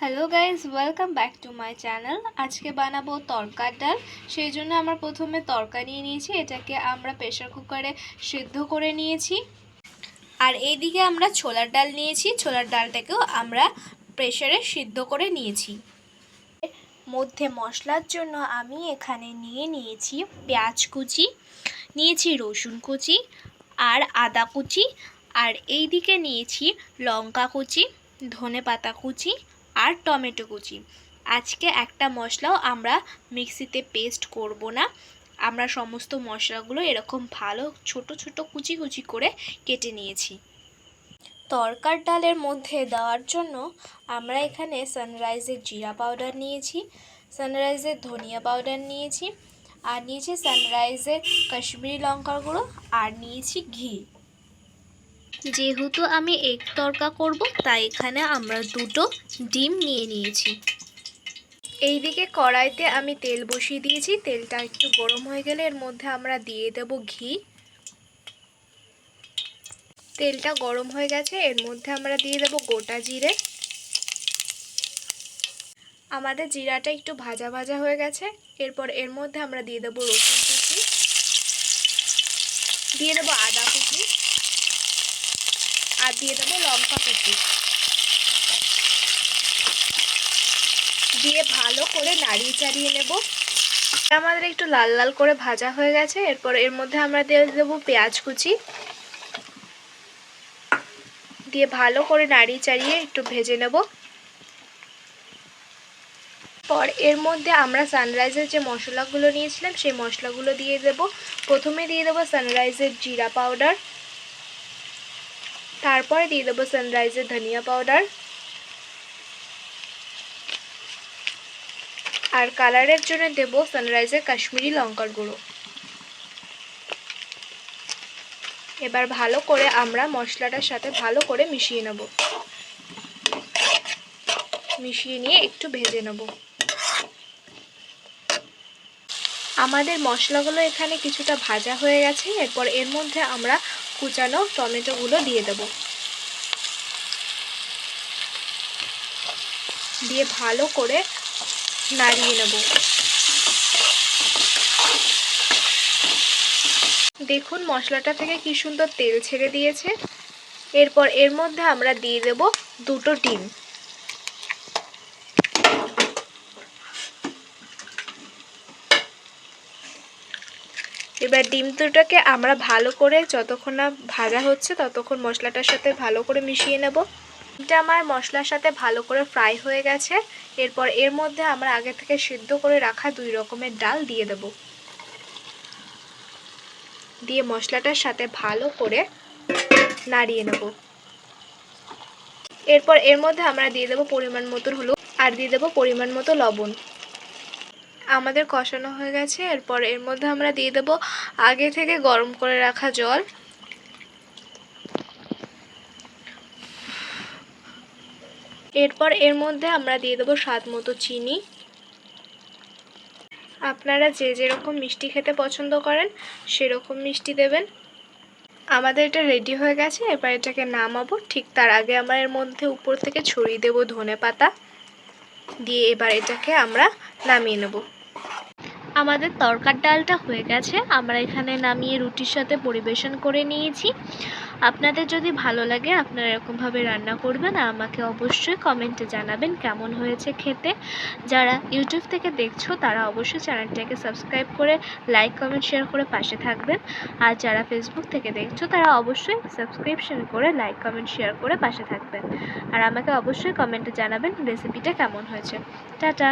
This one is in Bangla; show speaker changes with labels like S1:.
S1: Hello guys welcome back to my channel আজকে বানাবো তরকার ডাল। সেই জন্য আমরা প্রথমে তরকা নিয়ে নিয়েছি। এটাকে আমরা প্রেশার কুকারে সিদ্ধ করে নিয়েছি। আর এইদিকে আমরা ছোলার ডাল নিয়েছি। ছোলার ডালটাকেও আমরা প্রেশারে সিদ্ধ করে নিয়েছি। মধ্যে মশলার জন্য আমি এখানে নিয়ে নিয়েছি পেঁয়াজ কুচি, নিয়েছি রসুন কুচি আর আদা কুচি। আর এই দিকে নিয়েছি লঙ্কা কুচি ধনে পাতা কুচি আর টমেটো কুচি। আজকে একটা মশলাও আমরা মিক্সিতে পেস্ট করব না। আমরা সমস্ত মশলাগুলো এরকম ভালো ছোট ছোট কুচি কুচি করে কেটে নিয়েছি। তরকার ডালের মধ্যে দেওয়ার জন্য আমরা এখানে সানরাইজের জিরা পাউডার নিয়েছি, সানরাইজের ধনিয়া পাউডার নিয়েছি, আর নিয়েছি সানরাইজের কাশ্মীরি লঙ্কার গুঁড়ো, আর নিয়েছি ঘি। যেহেতু আমি এগ তরকা করব, তাই এখানে আমরা দুটো ডিম নিয়ে নিয়েছি। এইদিকে কড়াইতে আমি তেল বসিয়ে দিয়েছি। তেলটা একটু গরম হয়ে গেলে এর মধ্যে আমরা দিয়ে দেব ঘি। তেলটা গরম হয়ে গেছে, এর মধ্যে আমরা দিয়ে দেব গোটা জিরে। আমাদের জিরাটা একটু ভাজা ভাজা হয়ে গেছে, এরপর এর মধ্যে আমরা দিয়ে দেবো রসুন কুচি। দিয়ে দেবো আদা কুচি। আর দিয়ে দেবো লঙ্কা কুচি। দিয়ে ভালো করে নাড়িয়ে চাড়িয়ে নেব। আমাদের একটু লাল লাল করে ভাজা হয়ে গেছে। এরপর এর মধ্যে আমরা দিয়ে দেবো পেঁয়াজ কুচি। দিয়ে ভালো করে নাড়িয়ে চাড়িয়ে একটু ভেজে নেব। পর এর মধ্যে আমরা সানরাইজের যে মশলাগুলো নিয়েছিলাম, সেই মশলাগুলো দিয়ে দেব। প্রথমে দিয়ে দেবো সানরাইজের জিরা পাউডার তারপরে দিয়ে দেবো সানরাইজের ধনিয়া পাউডার আর কালারের জন্য দেব সানরাইজের কাশ্মীরি লঙ্কার গুঁড়ো। এবার ভালো করে আমরা মশলাটার সাথে ভালো করে মিশিয়ে নেব। মিশিয়ে নিয়ে একটু ভেজে নেব। আমাদের মশলাগুলো এখানে কিছুটা ভাজা হয়ে গেছে। এরপর এর মধ্যে আমরা কুচানো টমেটোগুলো দিয়ে দেব। দিয়ে ভালো করে নাড়িয়ে নেব। দেখুন মশলাটা থেকে কি সুন্দর তেল ছেড়ে দিয়েছে। এরপর এর মধ্যে আমরা দিয়ে দেব দুটো ডিম। এবার ডিম দুটোকে আমরা ভালো করে যতক্ষণ না ভাজা হচ্ছে ততক্ষণ মশলাটার সাথে ভালো করে মিশিয়ে নেব। ডিমটা আমার মশলার সাথে ভালো করে ফ্রাই হয়ে গেছে। এরপর এর মধ্যে আমরা আগে থেকে সিদ্ধ করে রাখা দুই রকমের ডাল দিয়ে দেব। দিয়ে মশলাটার সাথে ভালো করে নাড়িয়ে নেব। এরপর এর মধ্যে আমরা দিয়ে দেবো পরিমাণ মতো হলুদ আর দিয়ে দেবো পরিমাণ মতো লবণ। আমাদের কষানো হয়ে গেছে। এরপর এর মধ্যে আমরা দিয়ে দেব আগে থেকে গরম করে রাখা জল। এরপর এর মধ্যে আমরা দিয়ে দেবো স্বাদ মতো চিনি। আপনারা যে যেরকম মিষ্টি খেতে পছন্দ করেন, সেরকম মিষ্টি দেবেন। আমাদের এটা রেডি হয়ে গেছে, এবার এটাকে নামাবো। ঠিক তার আগে আমরা এর মধ্যে উপর থেকে ছড়িয়ে দেবো ধনে পাতা দিয়ে এবার এটাকে আমরা নামিয়ে নেব। আমাদের তরকার ডালটা হয়ে গেছে। আমরা এখানে নামিয়ে রুটির সাথে পরিবেশন করে নিয়েছি। আপনাদের যদি ভালো লাগে, আপনারা এরকমভাবে রান্না করবেন। আর আমাকে অবশ্যই কমেন্টে জানাবেন কেমন হয়েছে খেতে। যারা ইউটিউব থেকে দেখছ, তারা অবশ্যই চ্যানেলটাকে সাবস্ক্রাইব করে লাইক, কমেন্ট, শেয়ার করে পাশে থাকবেন। আর যারা ফেসবুক থেকে দেখছ, তারা অবশ্যই সাবস্ক্রিপশন করে লাইক, কমেন্ট, শেয়ার করে পাশে থাকবেন। আর আমাকে অবশ্যই কমেন্টে জানাবেন রেসিপিটা কেমন হয়েছে। টাটা!